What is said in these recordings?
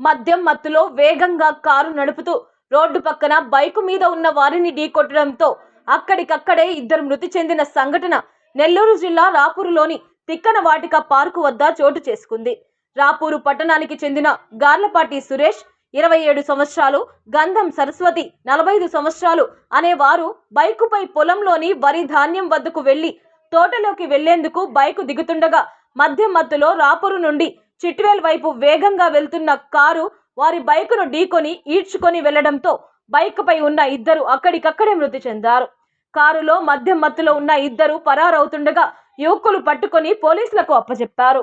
మద్యం మత్తులో వేగంగా కారు నడుపుతూ రోడ్డు పక్కన బైకు మీద ఉన్న వారిని ఢీకొట్టడంతో అక్కడికక్కడే ఇద్దరు మృతి చెందిన సంఘటన నెల్లూరు జిల్లా రాపూరులోని తిక్కన వాటిక పార్కు వద్ద చోటు చేసుకుంది. రాపూరు పట్టణానికి చెందిన గార్లపాటి సురేష్ ఇరవై ఏడు సంవత్సరాలు గంధం సరస్వతి నలభై ఐదు సంవత్సరాలు అనేవారు బైకుపై పొలంలోని వరి ధాన్యం వద్దకు వెళ్ళి తోటలోకి వెళ్ళేందుకు బైకు దిగుతుండగా మద్యం మత్తులో రాపూరు నుండి చిట్వేల్ వైపు వేగంగా వెళ్తున్న కారు వారి బైకును ఢీకొని ఈడ్చుకొని వెళ్ళడంతో బైక్పై ఉన్న ఇద్దరు అక్కడికక్కడే మృతి చెందారు. కారులో మద్యం మత్తులో ఉన్న ఇద్దరు పరారవుతుండగా యువకులు పట్టుకొని పోలీసులకు అప్పచెప్పారు.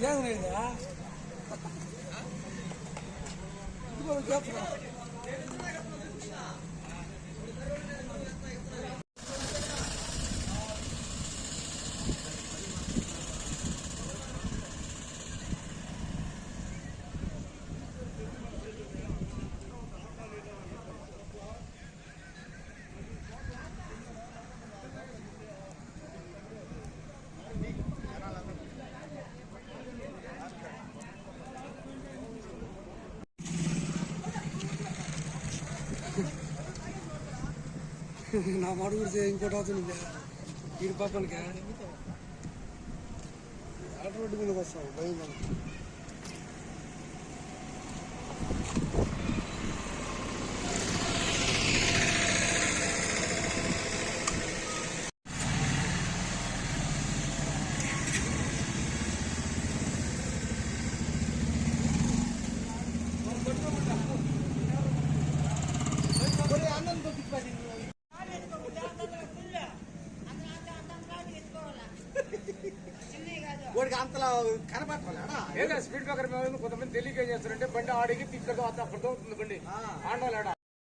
这样的啊，你不能这。నా మాట కూడా ఇంకోటి అవుతుంది ఇరు పక్కనకి ఆట రోడ్డు మీదకి వస్తాం భయం మనకి. అంతలా కనపట్టాలా ఏదో స్పీడ్ బ్రేకర్ మీద కొంతమంది తెలియక చేస్తారంటే బండి ఆడికి ఇక్కడ అక్కడితో ఉంటుంది బండి. ఆడాలి ఆడ